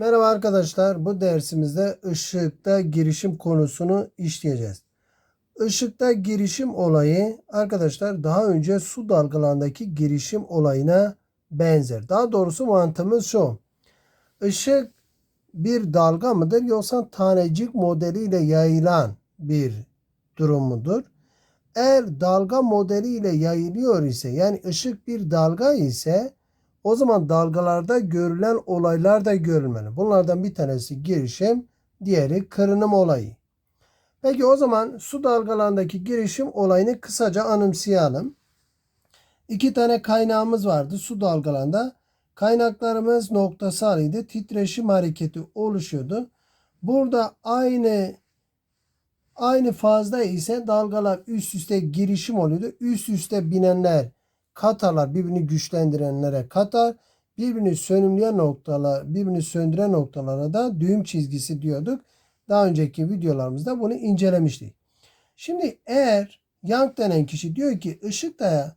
Merhaba arkadaşlar. Bu dersimizde ışıkta girişim konusunu işleyeceğiz. Işıkta girişim olayı arkadaşlar daha önce su dalgalarındaki girişim olayına benzer. Daha doğrusu mantığımız şu. Işık bir dalga mıdır yoksa tanecik modeliyle yayılan bir durum mudur? Eğer dalga modeliyle yayılıyor ise yani ışık bir dalga ise o zaman dalgalarda görülen olaylar da görülmeli. Bunlardan bir tanesi girişim, diğeri kırınım olayı. Peki o zaman su dalgalarındaki girişim olayını kısaca anımsayalım. İki tane kaynağımız vardı su dalgalarında. Kaynaklarımız noktasalıydı. Titreşim hareketi oluşuyordu. Burada aynı aynı fazda ise dalgalar üst üste girişim oluyordu. Üst üste binenler katarlar birbirini güçlendirenlere katar, birbirini sönümleyen noktalar, birbirini söndüren noktalara da düğüm çizgisi diyorduk. Daha önceki videolarımızda bunu incelemiştik. Şimdi eğer Young denen kişi diyor ki ışık da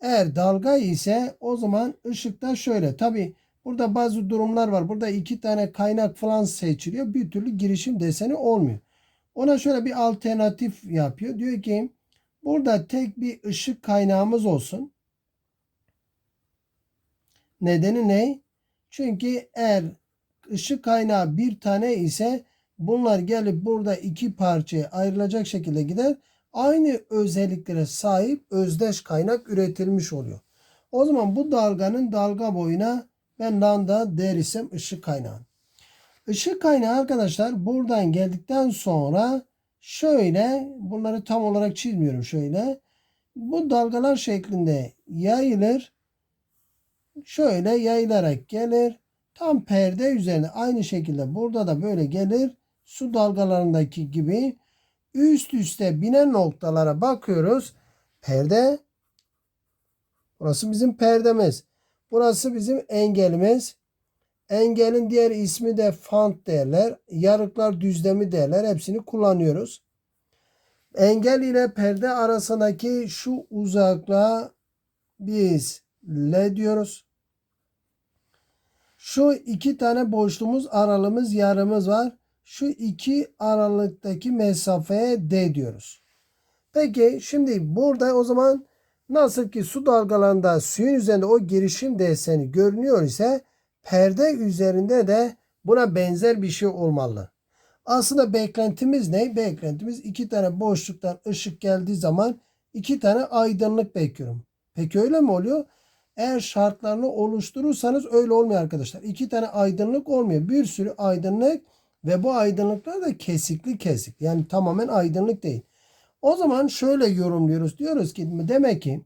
eğer dalga ise o zaman ışık da şöyle. Tabi burada bazı durumlar var. Burada iki tane kaynak falan seçiliyor. Bir türlü girişim deseni olmuyor. Ona şöyle bir alternatif yapıyor. Diyor ki burada tek bir ışık kaynağımız olsun. Nedeni ne? Çünkü eğer ışık kaynağı bir tane ise bunlar gelip burada iki parçaya ayrılacak şekilde gider. Aynı özelliklere sahip özdeş kaynak üretilmiş oluyor. O zaman bu dalganın dalga boyuna ben lambda dersem ışık kaynağı. Işık kaynağı arkadaşlar buradan geldikten sonra şöyle bunları tam olarak çizmiyorum şöyle. Bu dalgalar şeklinde yayılır şöyle yayılarak gelir. Tam perde üzerine aynı şekilde burada da böyle gelir. Su dalgalarındaki gibi üst üste binen noktalara bakıyoruz. Perde burası bizim perdemiz. Burası bizim engelimiz. Engelin diğer ismi de fant derler. Yarıklar düzlemi derler. Hepsini kullanıyoruz. Engel ile perde arasındaki şu uzaklığa biz L diyoruz. Şu iki tane boşluğumuz aralığımız yarımız var. Şu iki aralıktaki mesafeye D diyoruz. Peki şimdi burada o zaman nasıl ki su dalgalarında suyun üzerinde o girişim deseni görünüyor ise perde üzerinde de buna benzer bir şey olmalı. Aslında beklentimiz ne? Beklentimiz iki tane boşluktan ışık geldiği zaman iki tane aydınlık bekliyorum. Peki öyle mi oluyor? Eğer şartlarını oluşturursanız öyle olmuyor arkadaşlar. İki tane aydınlık olmuyor. Bir sürü aydınlık ve bu aydınlıklar da kesikli kesik. Yani tamamen aydınlık değil. O zaman şöyle yorumluyoruz. Diyoruz ki demek ki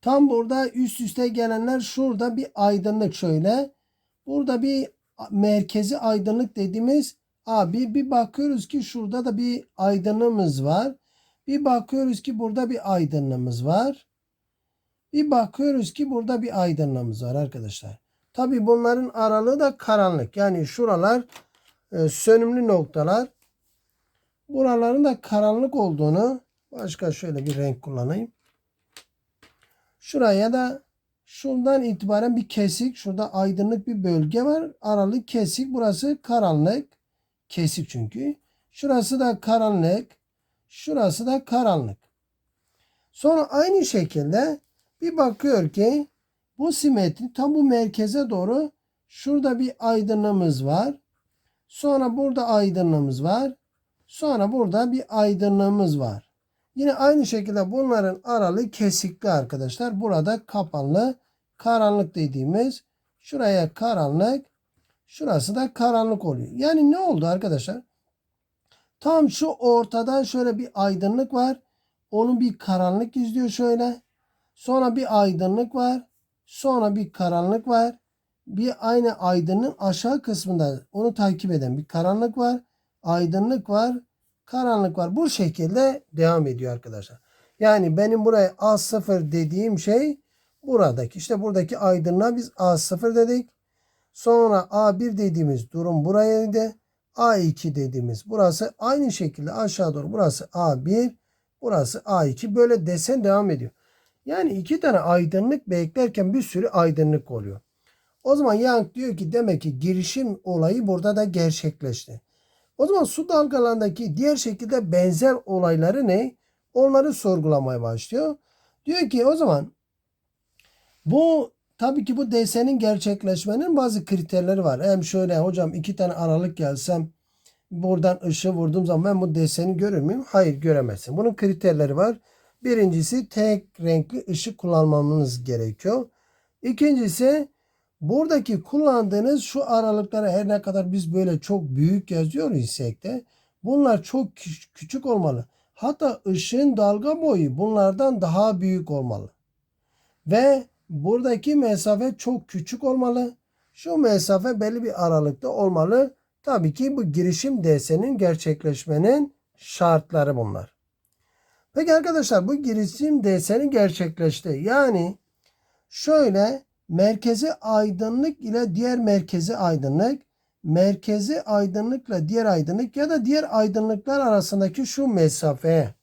tam burada üst üste gelenler şurada bir aydınlık şöyle. Burada bir merkezi aydınlık dediğimiz abi bir bakıyoruz ki şurada da bir aydınlığımız var. Bir bakıyoruz ki burada bir aydınlığımız var. Bir bakıyoruz ki burada bir aydınlamamız var arkadaşlar. Tabi bunların aralığı da karanlık. Yani şuralar e, sönümlü noktalar. Buraların da karanlık olduğunu başka şöyle bir renk kullanayım. Şuraya da şuradan itibaren bir kesik. Şurada aydınlık bir bölge var. Aralık kesik. Burası karanlık. Kesik çünkü. Şurası da karanlık. Şurası da karanlık. Sonra aynı şekilde bir bakıyor ki bu simetri tam bu merkeze doğru şurada bir aydınlığımız var. Sonra burada aydınlığımız var. Sonra burada bir aydınlığımız var. Yine aynı şekilde bunların aralığı kesikli arkadaşlar. Burada kapanlı karanlık dediğimiz şuraya karanlık şurası da karanlık oluyor. Yani ne oldu arkadaşlar? Tam şu ortadan şöyle bir aydınlık var. Onun bir karanlık izliyor şöyle. Sonra bir aydınlık var. Sonra bir karanlık var. Bir aynı aydınlığın aşağı kısmında onu takip eden bir karanlık var. Aydınlık var. Karanlık var. Bu şekilde devam ediyor arkadaşlar. Yani benim buraya A0 dediğim şey buradaki. İşte buradaki aydınlığa biz A0 dedik. Sonra A1 dediğimiz durum burayaydı. A2 dediğimiz burası aynı şekilde aşağı doğru burası A1 burası A2 böyle desen devam ediyor. Yani iki tane aydınlık beklerken bir sürü aydınlık oluyor. O zaman Young diyor ki demek ki girişim olayı burada da gerçekleşti. O zaman su dalgalarındaki diğer şekilde benzer olayları ne? Onları sorgulamaya başlıyor. Diyor ki o zaman bu tabii ki bu desenin gerçekleşmenin bazı kriterleri var. Hem şöyle hocam iki tane aralık gelsem buradan ışığı vurduğum zaman ben bu deseni görür müyüm? Hayır göremezsin. Bunun kriterleri var. Birincisi tek renkli ışık kullanmamız gerekiyor. İkincisi buradaki kullandığınız şu aralıklara her ne kadar biz böyle çok büyük yazıyor isek de bunlar çok küç- küçük olmalı. Hatta ışığın dalga boyu bunlardan daha büyük olmalı. Ve buradaki mesafe çok küçük olmalı. Şu mesafe belli bir aralıkta olmalı. Tabii ki bu girişim DS'nin gerçekleşmenin şartları bunlar. Peki arkadaşlar bu girişim DS'nin gerçekleşti. Yani şöyle merkezi aydınlık ile diğer merkezi aydınlık, merkezi aydınlıkla diğer aydınlık ya da diğer aydınlıklar arasındaki şu mesafeye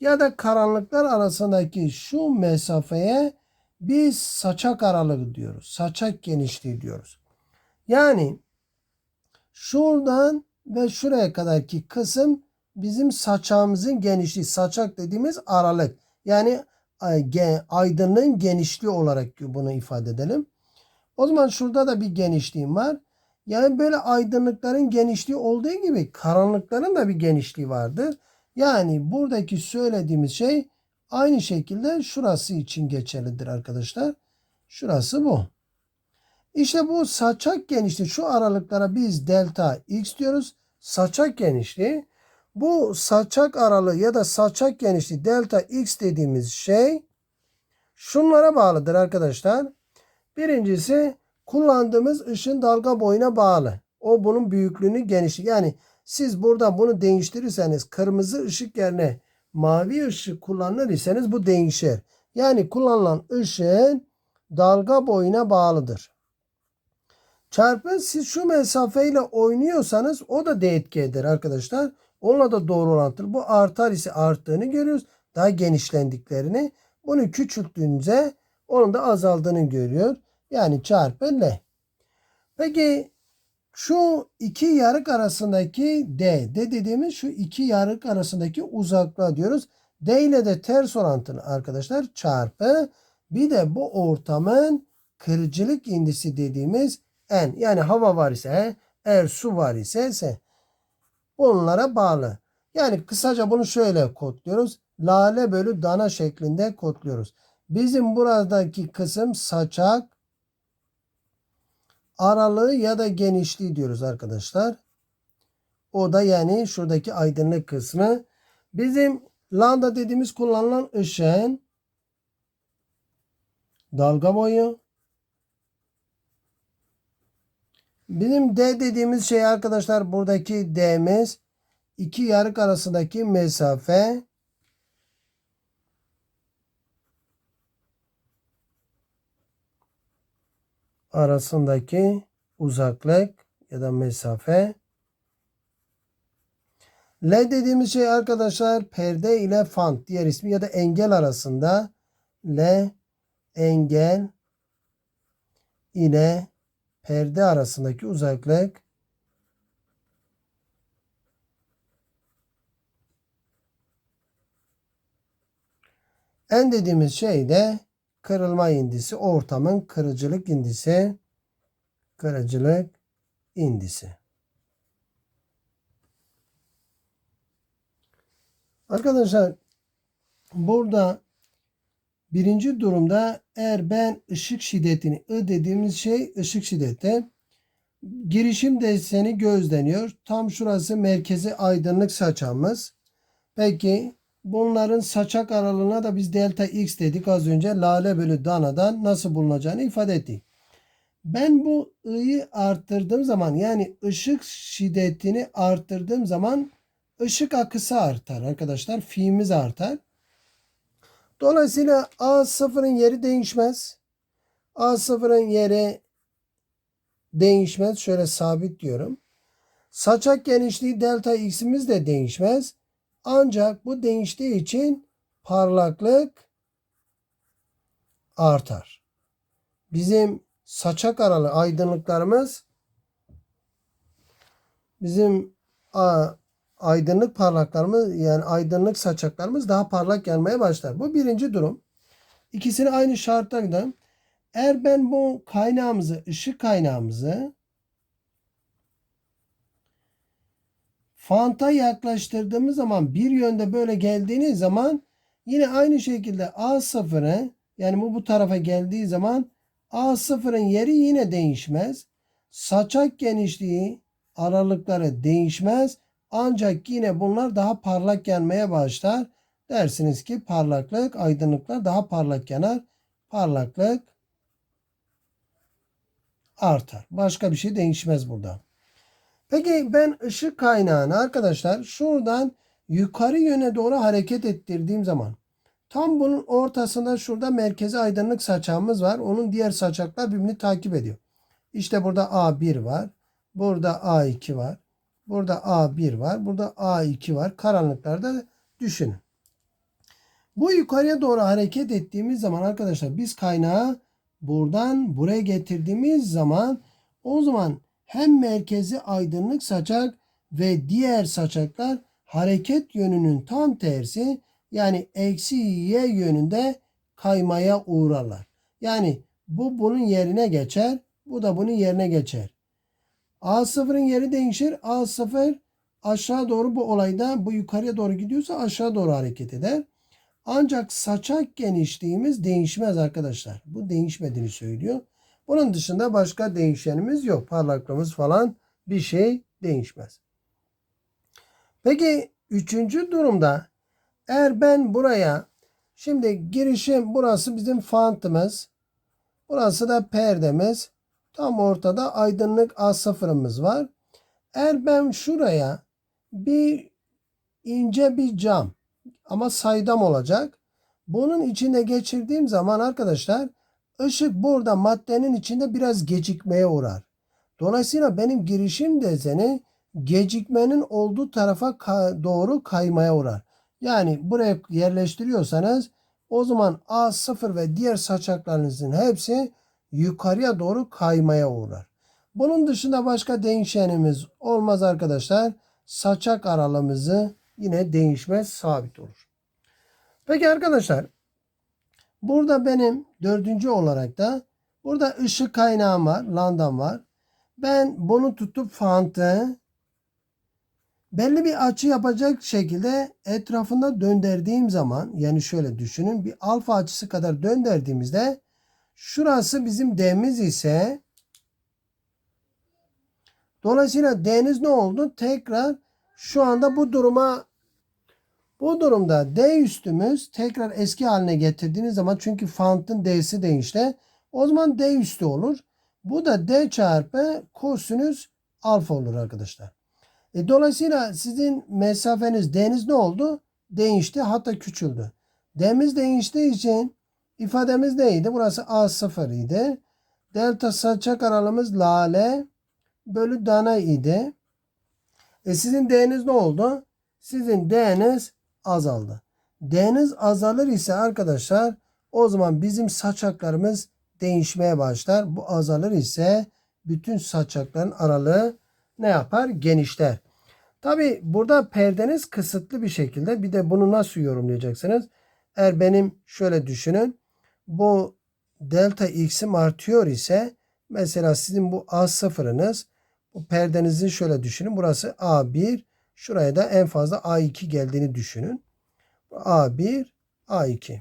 ya da karanlıklar arasındaki şu mesafeye biz saçak aralığı diyoruz. Saçak genişliği diyoruz. Yani şuradan ve şuraya kadarki kısım bizim saçağımızın genişliği. Saçak dediğimiz aralık. Yani ay- ge- aydınlığın genişliği olarak bunu ifade edelim. O zaman şurada da bir genişliğim var. Yani böyle aydınlıkların genişliği olduğu gibi karanlıkların da bir genişliği vardır. Yani buradaki söylediğimiz şey aynı şekilde şurası için geçerlidir arkadaşlar. Şurası bu. İşte bu saçak genişliği şu aralıklara biz delta x diyoruz. Saçak genişliği bu saçak aralığı ya da saçak genişliği delta x dediğimiz şey şunlara bağlıdır arkadaşlar. Birincisi kullandığımız ışın dalga boyuna bağlı. O bunun büyüklüğünü genişliği. Yani siz burada bunu değiştirirseniz kırmızı ışık yerine mavi ışık kullanır iseniz bu değişir. Yani kullanılan ışığın dalga boyuna bağlıdır. Çarpı siz şu mesafeyle oynuyorsanız o da D etki eder arkadaşlar. Onunla da doğru orantılı. Bu artar ise arttığını görüyoruz. Daha genişlendiklerini. Bunu küçülttüğünüzde onun da azaldığını görüyor. Yani çarpı L. Peki şu iki yarık arasındaki D. D dediğimiz şu iki yarık arasındaki uzaklığa diyoruz. D ile de ters orantılı arkadaşlar çarpı bir de bu ortamın kırıcılık indisi dediğimiz N. Yani hava var ise eğer su var ise S. Bunlara bağlı. Yani kısaca bunu şöyle kodluyoruz. Lale bölü dana şeklinde kodluyoruz. Bizim buradaki kısım saçak aralığı ya da genişliği diyoruz arkadaşlar. O da yani şuradaki aydınlık kısmı. Bizim lambda dediğimiz kullanılan ışığın dalga boyu. Bizim D dediğimiz şey arkadaşlar buradaki D'miz iki yarık arasındaki mesafe. arasındaki uzaklık ya da mesafe. L dediğimiz şey arkadaşlar perde ile fant diğer ismi ya da engel arasında L engel ile perde arasındaki uzaklık En dediğimiz şey de kırılma indisi, ortamın kırıcılık indisi, kırıcılık indisi. Arkadaşlar burada birinci durumda eğer ben ışık şiddetini I dediğimiz şey ışık şiddeti girişim deseni gözleniyor. Tam şurası merkezi aydınlık saçağımız. Peki bunların saçak aralığına da biz delta x dedik az önce lale bölü danadan nasıl bulunacağını ifade ettik. Ben bu ı'yı arttırdığım zaman yani ışık şiddetini arttırdığım zaman ışık akısı artar arkadaşlar. Fi'miz artar. Dolayısıyla A0'ın yeri değişmez. A0'ın yeri değişmez. Şöyle sabit diyorum. Saçak genişliği delta x'imiz de değişmez. Ancak bu değiştiği için parlaklık artar. Bizim saçak aralı aydınlıklarımız bizim a, aydınlık parlaklarımız yani aydınlık saçaklarımız daha parlak gelmeye başlar. Bu birinci durum. İkisini aynı şartta gidelim. Eğer ben bu kaynağımızı, ışık kaynağımızı fanta yaklaştırdığımız zaman bir yönde böyle geldiğiniz zaman yine aynı şekilde A sıfırı yani bu bu tarafa geldiği zaman A sıfırın yeri yine değişmez. Saçak genişliği aralıkları değişmez. Ancak yine bunlar daha parlak yanmaya başlar. Dersiniz ki parlaklık, aydınlıklar daha parlak yanar. Parlaklık artar. Başka bir şey değişmez burada. Peki ben ışık kaynağını arkadaşlar şuradan yukarı yöne doğru hareket ettirdiğim zaman tam bunun ortasında şurada merkezi aydınlık saçağımız var. Onun diğer saçaklar birbirini takip ediyor. İşte burada A1 var. Burada A2 var. Burada A1 var. Burada A2 var. Karanlıklarda düşünün. Bu yukarıya doğru hareket ettiğimiz zaman arkadaşlar biz kaynağı buradan buraya getirdiğimiz zaman o zaman hem merkezi aydınlık saçak ve diğer saçaklar hareket yönünün tam tersi yani eksi y yönünde kaymaya uğrarlar. Yani bu bunun yerine geçer. Bu da bunun yerine geçer. A0'ın yeri değişir. A0 aşağı doğru bu olayda bu yukarıya doğru gidiyorsa aşağı doğru hareket eder. Ancak saçak genişliğimiz değişmez arkadaşlar. Bu değişmediğini söylüyor. Bunun dışında başka değişenimiz yok. Parlaklığımız falan bir şey değişmez. Peki üçüncü durumda eğer ben buraya şimdi girişim burası bizim fantımız. Burası da perdemiz. Tam ortada aydınlık A sıfırımız var. Eğer ben şuraya bir ince bir cam ama saydam olacak. Bunun içine geçirdiğim zaman arkadaşlar ışık burada maddenin içinde biraz gecikmeye uğrar. Dolayısıyla benim girişim deseni gecikmenin olduğu tarafa doğru kaymaya uğrar. Yani buraya yerleştiriyorsanız o zaman A0 ve diğer saçaklarınızın hepsi yukarıya doğru kaymaya uğrar. Bunun dışında başka değişenimiz olmaz arkadaşlar. Saçak aralığımızı yine değişmez sabit olur. Peki arkadaşlar burada benim dördüncü olarak da burada ışık kaynağım var. Landam var. Ben bunu tutup fantı belli bir açı yapacak şekilde etrafında döndürdüğüm zaman yani şöyle düşünün bir alfa açısı kadar döndürdüğümüzde şurası bizim D'miz ise dolayısıyla D'niz ne oldu? Tekrar şu anda bu duruma bu durumda D üstümüz tekrar eski haline getirdiğiniz zaman çünkü fantın D'si değişti. O zaman D üstü olur. Bu da D çarpı kosinüs alfa olur arkadaşlar. E, dolayısıyla sizin mesafeniz D'niz ne oldu? Değişti hatta küçüldü. D'miz değiştiği için ifademiz neydi? Burası A0 idi. Delta saçak aralığımız lale bölü dana idi. E sizin D'niz ne oldu? Sizin D'niz azaldı. D'niz azalır ise arkadaşlar o zaman bizim saçaklarımız değişmeye başlar. Bu azalır ise bütün saçakların aralığı ne yapar? Genişler. Tabi burada perdeniz kısıtlı bir şekilde bir de bunu nasıl yorumlayacaksınız? Eğer benim şöyle düşünün. Bu delta x'im artıyor ise mesela sizin bu A sıfırınız bu perdenizi şöyle düşünün. Burası A1. Şuraya da en fazla A2 geldiğini düşünün. A1, A2.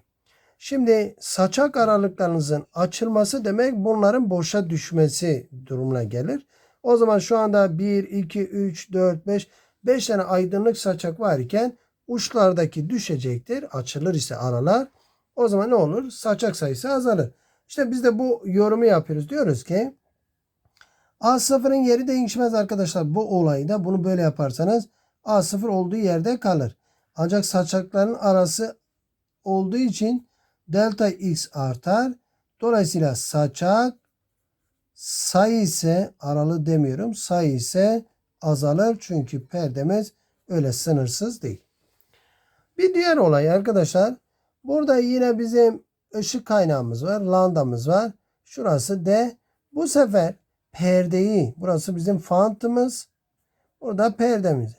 Şimdi saçak aralıklarınızın açılması demek bunların boşa düşmesi durumuna gelir. O zaman şu anda 1, 2, 3, 4, 5, 5 tane aydınlık saçak varken uçlardaki düşecektir. Açılır ise aralar. O zaman ne olur? Saçak sayısı azalır. İşte biz de bu yorumu yapıyoruz. Diyoruz ki A0'ın yeri değişmez arkadaşlar. Bu olayda bunu böyle yaparsanız A0 olduğu yerde kalır. Ancak saçakların arası olduğu için delta x artar. Dolayısıyla saçak sayı ise aralı demiyorum. Sayı ise azalır. Çünkü perdemiz öyle sınırsız değil. Bir diğer olay arkadaşlar. Burada yine bizim ışık kaynağımız var. Lambdamız var. Şurası D. Bu sefer perdeyi, burası bizim fantımız, burada perdemiz.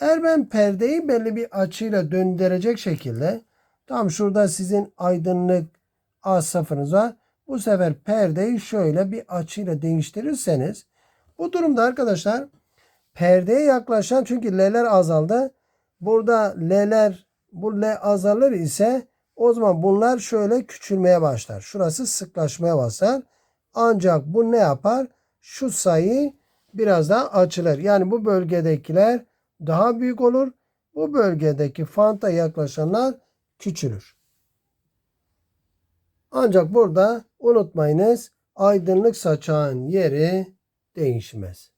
Eğer ben perdeyi belli bir açıyla döndürecek şekilde, tam şurada sizin aydınlık A sıfırınız var. Bu sefer perdeyi şöyle bir açıyla değiştirirseniz, bu durumda arkadaşlar perdeye yaklaşan çünkü L'ler azaldı. Burada L'ler bu L azalır ise o zaman bunlar şöyle küçülmeye başlar. Şurası sıklaşmaya başlar. Ancak bu ne yapar? Şu sayı biraz daha açılır. Yani bu bölgedekiler daha büyük olur. Bu bölgedeki fanta yaklaşanlar küçülür. Ancak burada unutmayınız aydınlık saçağın yeri değişmez.